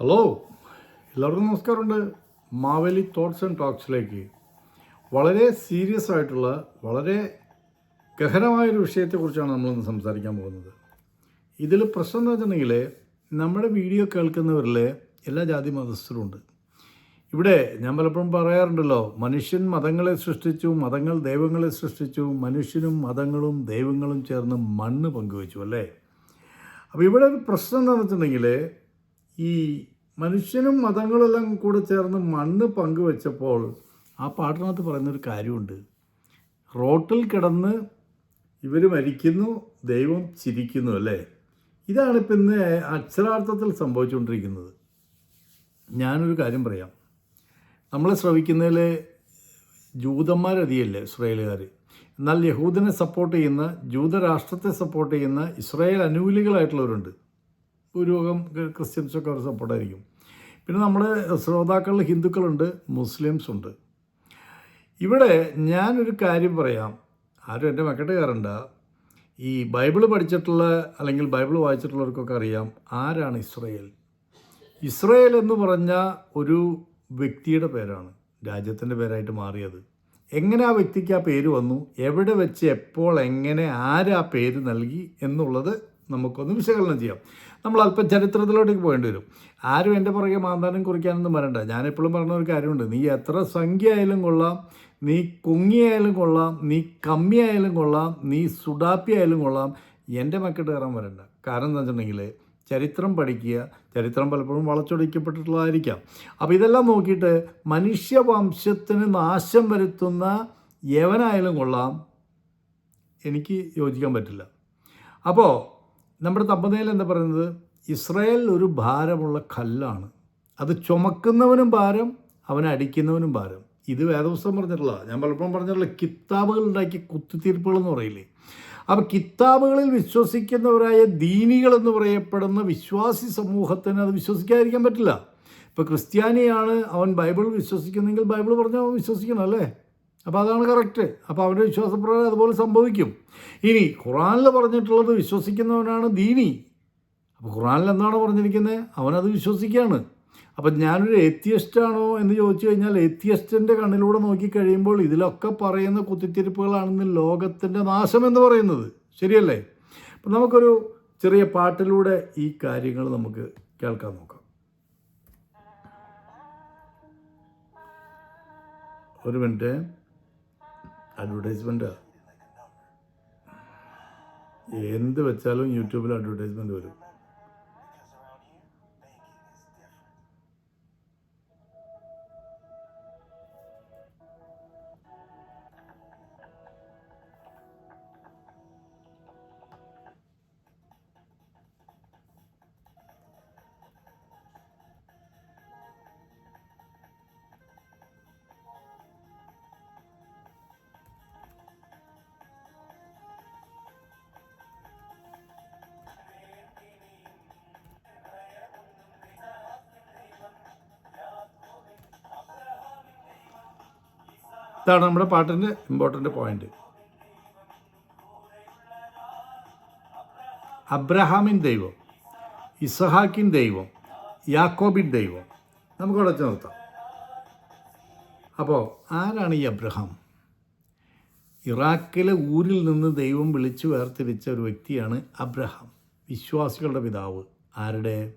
Hello എല്ലാവർക്കും നമസ്കാരമുണ്ട്. Maveli thoughts and ടോക്സിലേക്ക് വളരെ സീരിയസ് ആയിട്ടുള്ള വളരെ ഗഹനമായൊരു വിഷയത്തെക്കുറിച്ചാണ് നമ്മളിന്ന് സംസാരിക്കാൻ പോകുന്നത്. ഇതിൽ പ്രശ്നം എന്ന് വെച്ചിട്ടുണ്ടെങ്കിൽ നമ്മുടെ വീഡിയോ കേൾക്കുന്നവരിൽ എല്ലാ ജാതി മതസ്ഥരും ഉണ്ട്. ഇവിടെ ഞാൻ പലപ്പോഴും പറയാറുണ്ടല്ലോ മനുഷ്യൻ മതങ്ങളെ സൃഷ്ടിച്ചു മതങ്ങൾ ദൈവങ്ങളെ സൃഷ്ടിച്ചു മനുഷ്യനും മതങ്ങളും ദൈവങ്ങളും ചേർന്ന് മണ്ണ് പങ്കുവച്ചു അല്ലേ? അപ്പോൾ ഇവിടെ ഒരു പ്രശ്നം എന്താണെന്ന് വെച്ചിട്ടുണ്ടെങ്കിൽ ഈ മനുഷ്യനും മതങ്ങളെല്ലാം കൂടെ ചേർന്ന് മണ്ണ് പങ്കുവെച്ചപ്പോൾ ആ പാട്ടിനകത്ത് പറയുന്നൊരു കാര്യമുണ്ട്. റോട്ടിൽ കിടന്ന് ഇവർ മരിക്കുന്നു ദൈവം ചിരിക്കുന്നു അല്ലേ? ഇതാണ് ഇപ്പം ഇന്ന് അക്ഷരാർത്ഥത്തിൽ സംഭവിച്ചുകൊണ്ടിരിക്കുന്നത്. ഞാനൊരു കാര്യം പറയാം. നമ്മളെ ശ്രവിക്കുന്നതിൽ ജൂതന്മാരധികല്ലേ ഇസ്രയേലുകാർ എന്നാൽ യഹൂദിനെ സപ്പോർട്ട് ചെയ്യുന്ന ജൂതരാഷ്ട്രത്തെ സപ്പോർട്ട് ചെയ്യുന്ന ഇസ്രായേൽ അനുകൂലികളായിട്ടുള്ളവരുണ്ട്. ഭൂരിഭാഗം ക്രിസ്ത്യൻസൊക്കെ അവർ സപ്പോർട്ടായിരിക്കും പിന്നെ നമ്മുടെ ശ്രോതാക്കളിൽ ഹിന്ദുക്കളുണ്ട് മുസ്ലിംസ് ഉണ്ട് ഇവിടെ ഞാനൊരു കാര്യം പറയാം. ആരും എന്റെ മക്കട്ട് കയറണ്ട ഈ ബൈബിൾ പഠിച്ചിട്ടുള്ള അല്ലെങ്കിൽ ബൈബിൾ വായിച്ചിട്ടുള്ളവർക്കൊക്കെ അറിയാം ആരാണ് ഇസ്രയേൽ. ഇസ്രയേൽ എന്ന് പറഞ്ഞ ഒരു വ്യക്തിയുടെ പേരാണ്. രാജ്യത്തിന്റെ പേരായിട്ട് മാറിയത്. എങ്ങനെ ആ വ്യക്തിക്ക് ആ പേര് വന്നു? എവിടെ വെച്ച് എപ്പോൾ എങ്ങനെ ആരാ പേര് നൽകി എന്നുള്ളത് നമുക്കൊന്ന് വിശകലനം ചെയ്യാം. നമ്മൾ അല്പം ചരിത്രത്തിലോട്ടേക്ക് പോകേണ്ടി വരും. ആരും എന്റെ പുറകെ മാന്താനം കുറിക്കാനൊന്നും വരണ്ട. ഞാനെപ്പോഴും പറഞ്ഞ ഒരു കാര്യമുണ്ട്. നീ എത്ര സംഖ്യ ആയാലും കൊള്ളാം. നീ കുങ്ങിയായാലും കൊള്ളാം. നീ കമ്മിയായാലും കൊള്ളാം. നീ സുഡാപ്പി ആയാലും കൊള്ളാം. എന്റെ മക്കിട്ട് കയറാൻ വരണ്ട. കാരണം എന്താ വെച്ചിട്ടുണ്ടെങ്കിൽ ചരിത്രം പഠിക്കുക ചരിത്രം പലപ്പോഴും വളച്ചൊടിക്കപ്പെട്ടിട്ടുള്ളതായിരിക്കാം. അപ്പോൾ ഇതെല്ലാം നോക്കിയിട്ട് മനുഷ്യവംശത്തിന് നാശം വരുത്തുന്ന യവനായാലും കൊള്ളാം. എനിക്ക് യോജിക്കാൻ പറ്റില്ല. അപ്പോൾ നമ്മുടെ തമ്പതയിൽ എന്താ പറയുന്നത്? ഇസ്രായേൽ ഒരു ഭാരമുള്ള കല്ലാണ്. അത് ചുമക്കുന്നവനും ഭാരം അവനെ അടിക്കുന്നവനും ഭാരം. ഇത് വേദപുസ്തകം പറഞ്ഞിട്ടുള്ള ഞാൻ പലപ്പോഴും പറഞ്ഞിട്ടുള്ള കിതാബുകൾ ഉണ്ടാക്കിയ കുത്തിത്തീർപ്പുകൾ എന്ന് പറയില്ലേ? അപ്പോൾ കിതാബുകളിൽ വിശ്വസിക്കുന്നവരായ ദീനികൾ എന്ന് പറയപ്പെടുന്ന വിശ്വാസി സമൂഹത്തിന് അത് വിശ്വസിക്കാതിരിക്കാൻ പറ്റില്ല. ഇപ്പോൾ ക്രിസ്ത്യാനിയാണ് അവൻ ബൈബിൾ വിശ്വസിക്കുന്നെങ്കിൽ ബൈബിൾ പറഞ്ഞാൽ അവൻ വിശ്വസിക്കണം അല്ലേ? അപ്പോൾ അതാണ് കറക്റ്റ്. അപ്പോൾ അവന്റെ വിശ്വാസപ്രകാരം അതുപോലെ സംഭവിക്കും. ഇനി ഖുറാനിൽ പറഞ്ഞിട്ടുള്ളത് വിശ്വസിക്കുന്നവനാണ് ദീനി. അപ്പോൾ ഖുറാനിൽ എന്താണ് പറഞ്ഞിരിക്കുന്നത്? അവനത് വിശ്വസിക്കുകയാണ്. അപ്പം ഞാനൊരു എത്തിയസ്റ്റാണോ എന്ന് ചോദിച്ചു കഴിഞ്ഞാൽ എത്തിയസ്റ്റിന്റെ കണ്ണിലൂടെ നോക്കിക്കഴിയുമ്പോൾ ഇതിലൊക്കെ പറയുന്ന കുത്തിത്തിരിപ്പുകളാണെന്ന് ലോകത്തിന്റെ നാശം എന്ന് പറയുന്നത്. ശരിയല്ലേ? അപ്പം നമുക്കൊരു ചെറിയ പാട്ടിലൂടെ ഈ കാര്യങ്ങൾ നമുക്ക് കേൾക്കാൻ നോക്കാം. ഒരു മിനിറ്റ്. അഡ്വർടൈസ്മെന്റാ എന്ത് വെച്ചാലും യൂട്യൂബിൽ അഡ്വർടൈസ്മെന്റ് വരും. ഇതാണ് നമ്മുടെ പാട്ടിന്റെ ഇമ്പോർട്ടന്റ് പോയിന്റ് അബ്രഹാമിൻ ദൈവം ഇസഹാക്കിൻ ദൈവം യാക്കോബിൻ ദൈവം. നമുക്ക് ഉടച്ചു നിർത്താം. അപ്പോൾ ആരാണ് ഈ അബ്രഹാം? ഇറാഖിലെ ഊരിൽ നിന്ന് ദൈവം വിളിച്ചു വേർതിരിച്ച ഒരു വ്യക്തിയാണ് അബ്രഹാം. വിശ്വാസികളുടെ പിതാവ് ആരുടെ?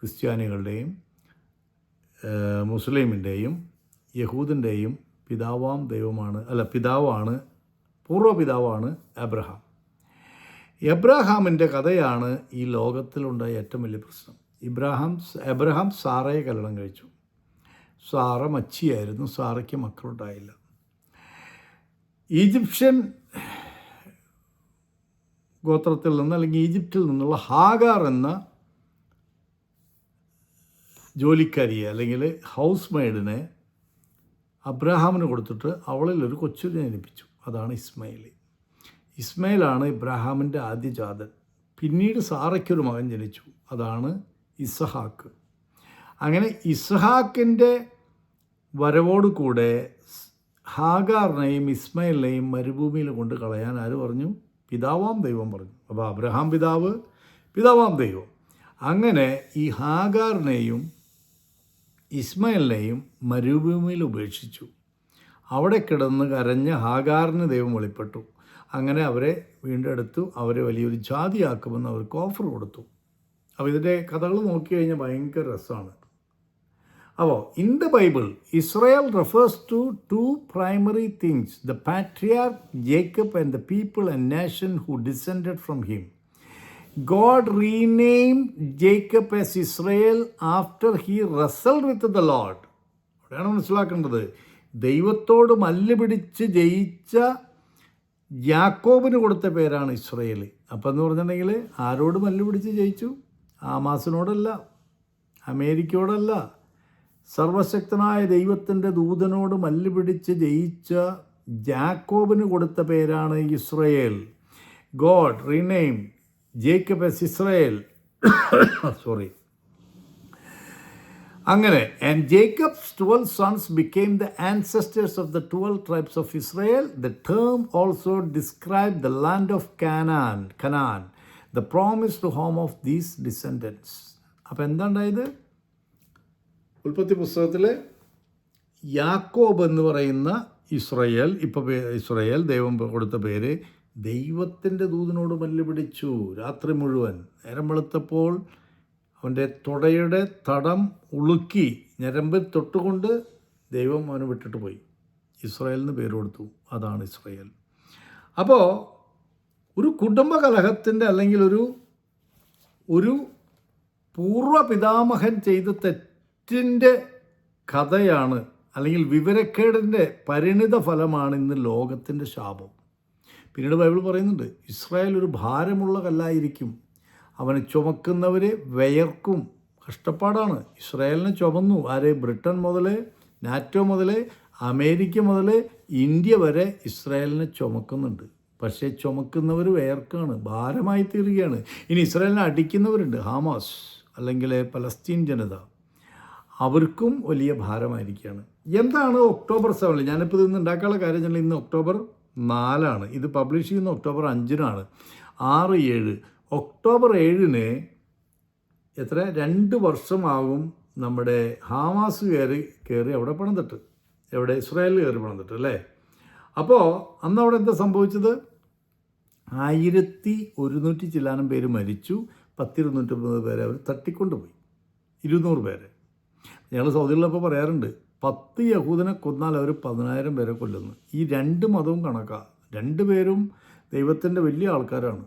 ക്രിസ്ത്യാനികളുടെയും മുസ്ലിമിന്റെയും യഹൂദിന്റെയും പിതാവാം ദൈവമാണ് അല്ല പിതാവാണ് പൂർവപിതാവാണ് അബ്രഹാം. എബ്രഹാമിന്റെ കഥയാണ് ഈ ലോകത്തിലുണ്ടായ ഏറ്റവും വലിയ പ്രശ്നം. ഇബ്രാഹാം എബ്രഹാം സാറയെ കല്യാണം കഴിച്ചു. സാറ മച്ചിയായിരുന്നു സാറയ്ക്ക് മക്കളുണ്ടായില്ല. ഈജിപ്ഷ്യൻ ഗോത്രത്തിൽ നിന്ന് അല്ലെങ്കിൽ ഈജിപ്തിൽ നിന്നുള്ള ഹാഗാർ എന്ന ജോലിക്കാരിയെ അല്ലെങ്കിൽ ഹൗസ് മെയ്ഡിനെ അബ്രാഹാമിന് കൊടുത്തിട്ട് അവളിൽ ഒരു കൊച്ചിനെ ജനിപ്പിച്ചു. അതാണ് ഇസ്മയിൽ ഇസ്മയിലാണ് ഇബ്രാഹാമിന്റെ ആദ്യ ജാതൻ. പിന്നീട് സാറയ്ക്കൊരു മകൻ ജനിച്ചു. അതാണ് ഇസഹാക്ക്. അങ്ങനെ ഇസഹാക്കിന്റെ വരവോട് കൂടെ ഹാഗാറിനെയും ഇസ്മയിലിനെയും മരുഭൂമിയിൽ കൊണ്ട് കളയാൻ ആര് പറഞ്ഞു? പിതാവാം ദൈവം പറഞ്ഞു. അപ്പോൾ അബ്രഹാം പിതാവ് പിതാവാം ദൈവം. അങ്ങനെ ഈ ഹാഗാറിനെയും ഇസ്മയിലിനെയും മരുഭൂമിയിൽ ഉപേക്ഷിച്ചു. അവിടെ കിടന്ന് കരഞ്ഞ ഹാഗാറിന് ദൈവം വെളിപ്പെട്ടു. അങ്ങനെ അവരെ വീണ്ടെടുത്തു. അവരെ വലിയൊരു ജാതിയാക്കുമെന്ന് അവർക്ക് ഓഫർ കൊടുത്തു. അപ്പോൾ ഇതിന്റെ കഥകൾ നോക്കി കഴിഞ്ഞാൽ ഭയങ്കര രസമാണ്. അപ്പോൾ in the Bible Israel refers to two primary things the patriarch Jacob and the people and nation who descended from him God renamed Jacob as Israel after he wrestled with the Lord അവിടെയാണ് മനസ്സിലാക്കേണ്ടത്. ദൈവത്തോട് മല്ലുപിടിച്ച് ജയിച്ച യാക്കോബിന് കൊടുത്ത പേരാണ് Israel. അപ്പം എന്ന് പറഞ്ഞിട്ടുണ്ടെങ്കിൽ ആരോട് മല്ലുപിടിച്ച് ജയിച്ചു? ആമാസിനോടല്ല അമേരിക്കയോടല്ല. സർവശക്തനായ ദൈവത്തിന്റെ ദൂതനോട് മല്ലുപിടിച്ച് ജയിച്ച ജാക്കോബിന് കൊടുത്ത പേരാണ് Israel. God renamed Jacob as Israel. Sorry അങ്ങനെ and Jacob's twelve sons became the ancestors of the twelve tribes of Israel the term also describe the land of Canaan Canaan the promised home of these descendants അപ്പോൾ എന്താണ്ടായത് ഉൽപ്പത്തി പുസ്തകത്തിൽ യാക്കോബ് എന്ന് പറയുന്ന Israel ഇപ്പോൾ Israel ദൈവം കൊടുത്ത പേര് ദൈവത്തിന്റെ ദൂതനോട് മല്ലുപിടിച്ചു രാത്രി മുഴുവൻ. നേരം വെളുത്തപ്പോൾ അവന്റെ തുടയുടെ തടം ഉളുക്കി ഞരമ്പിൽ തൊട്ടുകൊണ്ട് ദൈവം അവന് വിട്ടിട്ട് പോയി. ഇസ്രായേലിന് പേര് കൊടുത്തു. അതാണ് ഇസ്രായേൽ. അപ്പോൾ ഒരു കുടുംബ കലഹത്തിന്റെ അല്ലെങ്കിൽ ഒരു ഒരു പൂർവ പിതാമഹൻ ചെയ്ത തെറ്റിന്റെ കഥയാണ് അല്ലെങ്കിൽ വിവരക്കേടിന്റെ പരിണിത ഫലമാണ് ഇന്ന് ലോകത്തിന്റെ ശാപം. പിന്നീട് ബൈബിൾ പറയുന്നുണ്ട് ഇസ്രായേൽ ഒരു ഭാരമുള്ള കല്ലായിരിക്കും അവനെ ചുമക്കുന്നവരെ വയർക്കും. കഷ്ടപ്പാടാണ്. ഇസ്രായേലിനെ ചുമന്നു. ആരെ? ബ്രിട്ടൻ മുതൽ നാറ്റോ മുതൽ അമേരിക്ക മുതൽ ഇന്ത്യ വരെ ഇസ്രായേലിനെ ചുമക്കുന്നുണ്ട്. പക്ഷേ ചുമക്കുന്നവർ വേർക്കാണ് ഭാരമായി തീരുകയാണ് ഇനി ഇസ്രായേലിനെ അടിക്കുന്നവരുണ്ട്. ഹാമാസ് അല്ലെങ്കിൽ പലസ്തീൻ ജനത. അവർക്കും വലിയ ഭാരമായിരിക്കുകയാണ്. എന്താണ് ഒക്ടോബർ സെവനിൽ ഞാനിപ്പോൾ ഇന്ന് ഉണ്ടാക്കാനുള്ള കാര്യം ഇന്ന് ഒക്ടോബർ നാലാണ്. ഇത് പബ്ലിഷ് ചെയ്യുന്ന ഒക്ടോബർ അഞ്ചിനാണ്. ആറ് ഏഴ്. ഒക്ടോബർ ഏഴിന് എത്ര? രണ്ട് വർഷമാകും നമ്മുടെ ഹാമാസ് കയറി കയറി അവിടെ പണിതിട്ട്. എവിടെ? ഇസ്രായേലിൽ കയറി പണിതിട്ട് അല്ലേ? അപ്പോൾ അന്ന് അവിടെ എന്താ സംഭവിച്ചത്? ആയിരത്തി ഒരുന്നൂറ്റി ചില്ലാനം പേര് മരിച്ചു. പത്തിരുന്നൂറ്റമ്പത് പേരെ അവർ തട്ടിക്കൊണ്ടുപോയി. ഇരുന്നൂറ് പേരെ. ഞങ്ങൾ സൗദികളിലപ്പോൾ പറയാറുണ്ട് പത്ത് യഹൂദനെ കൊന്നാൽ അവർ പതിനായിരം പേരെ കൊല്ലുന്നു. ഈ രണ്ട് മതവും കണക്കാ. രണ്ട് പേരും ദൈവത്തിന്റെ വലിയ ആൾക്കാരാണ്.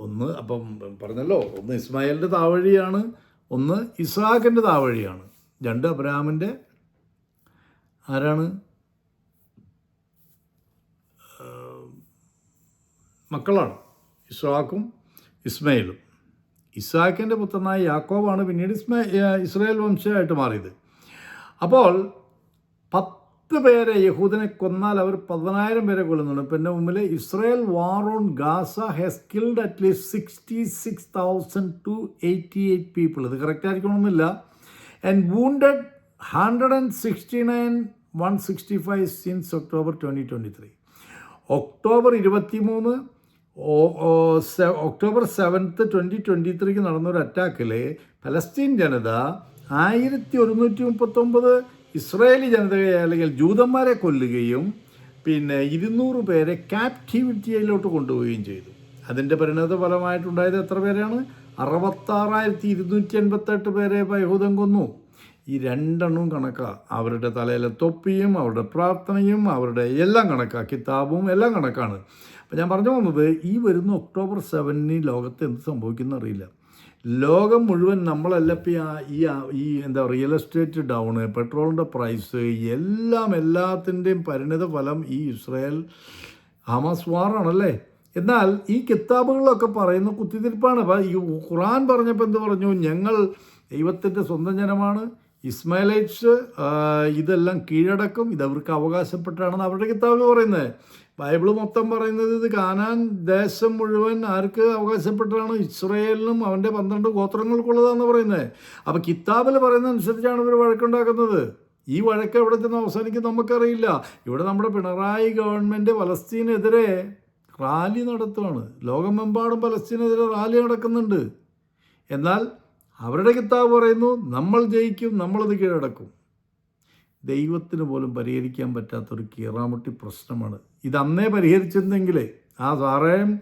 ഒന്ന് അപ്പം പറഞ്ഞല്ലോ ഒന്ന് ഇസ്മായിലിന്റെ താവഴിയാണ് ഒന്ന് ഇസാഖിന്റെ താവഴിയാണ്. രണ്ട് അബ്രഹാമിന്റെ ആരാണ്? മക്കളാണ്. ഇസ്ഹാക്കും ഇസ്മയിലും. ഇസാഖിന്റെ പുത്രനായ യാക്കോബാണ് പിന്നീട് ഇസ്മ ഇസ്രായേൽ വംശമായിട്ട് മാറിയത്. അപ്പോൾ പത്ത് പേരെ യഹൂദനെ കൊന്നാൽ അവർ പതിനായിരം പേരെ കൊല്ലുന്നുണ്ട്. പിന്നെ മുമ്പിൽ Israel war on Gaza has killed at least sixty six thousand two eighty eight people ഇത് കറക്റ്റ് ആയിരിക്കണമെന്നില്ല. And wounded hundred and sixty nine one sixty five since October twenty twenty three October ഇരുപത്തി മൂന്ന് October seventh twenty twenty ത്രീക്ക് നടന്നൊരു അറ്റാക്കിൽ ഫലസ്തീൻ ജനത ആയിരത്തി ഒരുന്നൂറ്റി മുപ്പത്തൊമ്പത് ഇസ്രായേലി ജനതയെ അല്ലെങ്കിൽ ജൂതന്മാരെ കൊല്ലുകയും പിന്നെ ഇരുന്നൂറ് പേരെ ക്യാപ്റ്റിവിറ്റിയിലോട്ട് കൊണ്ടുപോവുകയും ചെയ്തു. അതിന്റെ പരിണത ഫലമായിട്ടുണ്ടായത് എത്ര പേരാണ്? അറുപത്താറായിരത്തി ഇരുന്നൂറ്റി എൺപത്തെട്ട് പേരെ യഹൂദം കൊന്നു. ഈ രണ്ടെണ്ണവും കണക്കാണ് അവരുടെ തലയിലെ തൊപ്പിയും അവരുടെ പ്രാർത്ഥനയും അവരുടെ എല്ലാം കണക്കാണ് കിതാബും എല്ലാം കണക്കാണ്. അപ്പം ഞാൻ പറഞ്ഞു വന്നത് ഈ വരുന്ന ഒക്ടോബർ സെവനിന് ലോകത്ത് എന്ത് സംഭവിക്കുന്ന അറിയില്ല. ലോകം മുഴുവൻ നമ്മളല്ലപ്പോൾ ഈ ഈ എന്താ റിയൽ എസ്റ്റേറ്റ് ഡൗണ് പെട്രോളിന്റെ പ്രൈസ് എല്ലാം എല്ലാത്തിന്റെയും പരിണിത ഫലം ഈ ഇസ്രായേൽ ഹമാസ് വാറാണല്ലേ എന്നാൽ ഈ കിതാബുകളിലൊക്കെ പറയുന്ന കുത്തിത്തിരിപ്പാണ്. ഈ ഖുറാൻ പറഞ്ഞപ്പോൾ എന്ത് പറഞ്ഞു? ഞങ്ങൾ ദൈവത്തിന്റെ സ്വന്തം ജനമാണ്. ഇസ്മായിലൈറ്റ്സ് ഇതെല്ലാം കീഴടക്കും. ഇത് അവർക്ക് അവകാശപ്പെട്ടാണെന്ന് അവരുടെ കിതാബിൽ പറയുന്നത്. ബൈബിൾ മൊത്തം പറയുന്നത് ഇത് കാനാൻ ദേശം മുഴുവൻ ആർക്ക് അവകാശപ്പെട്ടാണ്? ഇസ്രയേലിനും അവന്റെ പന്ത്രണ്ട് ഗോത്രങ്ങൾക്കുള്ളതാണെന്ന് പറയുന്നത്. അപ്പോൾ കിതാബിൽ പറയുന്ന അനുസരിച്ചാണ് ഇവർ വഴക്കുണ്ടാക്കുന്നത്. ഈ വഴക്ക് എവിടെ ചെന്ന് അവസാനിക്കും നമുക്കറിയില്ല. ഇവിടെ നമ്മുടെ പിണറായി ഗവൺമെന്റ് പലസ്തീനെതിരെ റാലി നടത്തുകയാണ് ലോകമെമ്പാടും പലസ്തീനെതിരെ റാലി നടക്കുന്നുണ്ട്. എന്നാൽ അവരുടെ കിതാബ് പറയുന്നു നമ്മൾ ജയിക്കും നമ്മളത് കീഴടക്കും. ദൈവത്തിന് പോലും പരിഹരിക്കാൻ പറ്റാത്തൊരു കീറാമുട്ടി പ്രശ്നമാണ്. ഇത് പരിഹരിച്ചിരുന്നെങ്കിലേ ആ സാറേയും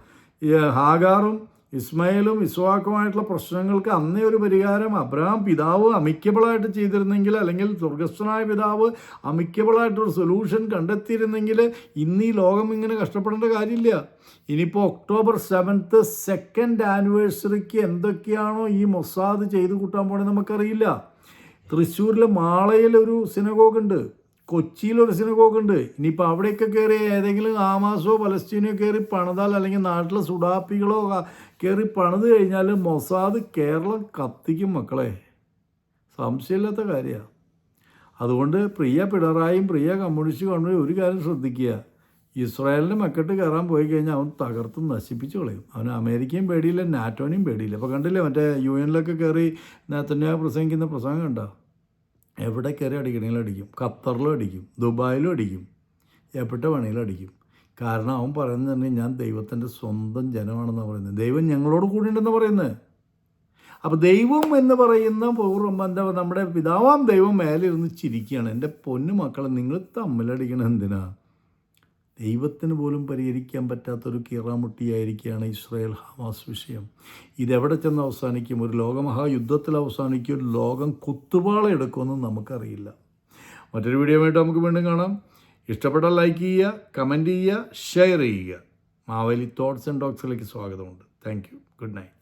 ഹാഗാറും ഇസ്മയിലും ഇസ്വാക്കുമായിട്ടുള്ള പ്രശ്നങ്ങൾക്ക് അന്നേ ഒരു പരിഹാരം അബ്രഹാം പിതാവ് അമിക്കബിളായിട്ട് ചെയ്തിരുന്നെങ്കിൽ അല്ലെങ്കിൽ സ്വർഗസ്ഥനായ പിതാവ് അമിക്കബിളായിട്ടൊരു സൊല്യൂഷൻ കണ്ടെത്തിയിരുന്നെങ്കിൽ ഇന്ന് ഈ ലോകം ഇങ്ങനെ കഷ്ടപ്പെടേണ്ട കാര്യമില്ല. ഇനിയിപ്പോൾ ഒക്ടോബർ സെവൻത്ത് സെക്കൻഡ് ആനിവേഴ്സറിക്ക് എന്തൊക്കെയാണോ ഈ മൊസാദ് ചെയ്തു കൂട്ടാൻ പോണേ നമുക്കറിയില്ല. തൃശ്ശൂരിൽ മാളയിൽ ഒരു സിനഗോഗ് ഉണ്ട് കൊച്ചിയിലൊരു സിനഗോഗ് ഉണ്ട് ഇനിയിപ്പോൾ അവിടെയൊക്കെ കയറി ഏതെങ്കിലും ആമാസോ പലസ്തീനോ കയറി പണിതാൽ അല്ലെങ്കിൽ നാട്ടിലെ സുഡാപ്പികളോ കയറി പണിത് കഴിഞ്ഞാൽ മൊസാദ് കേരളം കത്തിക്കും മക്കളെ. സംശയമില്ലാത്ത കാര്യമാണ് അതുകൊണ്ട് പ്രിയ പിണറായിയും പ്രിയ കമ്മ്യൂണിസ്റ്റ് ഗവൺമെന്റ് ഒരു കാര്യം ശ്രദ്ധിക്കുക. ഇസ്രായേലിന്റെ മക്കട്ട് കയറാൻ പോയി കഴിഞ്ഞാൽ അവൻ തകർത്ത് നശിപ്പിച്ച് കളയും. അവന് അമേരിക്കയും പേടിയില്ല നാറ്റോനെയും പേടിയില്ല. അപ്പോൾ കണ്ടില്ലേ മറ്റേ യു എനിലൊക്കെ കയറി നേത്തന്യാ പ്രസംഗിക്കുന്ന പ്രസംഗം കണ്ടോ? എവിടെ കയറി അടിക്കണമെങ്കിലും അടിക്കും. ഖത്തറിലും അടിക്കും. ദുബായിലും അടിക്കും. എവിടെ വേണമെങ്കിലും അടിക്കും. കാരണം അവൻ പറയുന്നത് തന്നെ ഞാൻ ദൈവത്തിന്റെ സ്വന്തം ജനമാണെന്നാണ് പറയുന്നത്. ദൈവം ഞങ്ങളോട് കൂടി ഉണ്ടെന്ന് പറയുന്നത്. അപ്പോൾ ദൈവം എന്ന് പറയുന്ന പൂർവം എന്താ നമ്മുടെ പിതാവാം ദൈവം മേലെ ഇരുന്ന് ചിരിക്കുകയാണ്. എന്റെ പൊന്നു മക്കളെ നിങ്ങൾ തമ്മിലടിക്കണം എന്തിനാ? ദൈവത്തിന് പോലും പരിഹരിക്കാൻ പറ്റാത്തൊരു കീറാമുട്ടിയായിരിക്കുകയാണ് ഇസ്രായേൽ ഹമാസ് വിഷയം. ഇതെവിടെ ചെന്ന് അവസാനിക്കും? ഒരു ലോകമഹായുദ്ധത്തിൽ അവസാനിക്കും ഒരു ലോകം കുത്തുപാള എടുക്കുമെന്ന് നമുക്കറിയില്ല. മറ്റൊരു വീഡിയോ ആയിട്ട് നമുക്ക് വീണ്ടും കാണാം. ഇഷ്ടപ്പെട്ടാൽ ലൈക്ക് ചെയ്യുക കമന്റ് ചെയ്യുക ഷെയർ ചെയ്യുക. മാവേലി തോട്ട്സ് ആൻഡ് ഡോക്സിലേക്ക് സ്വാഗതമുണ്ട്. Thank you good night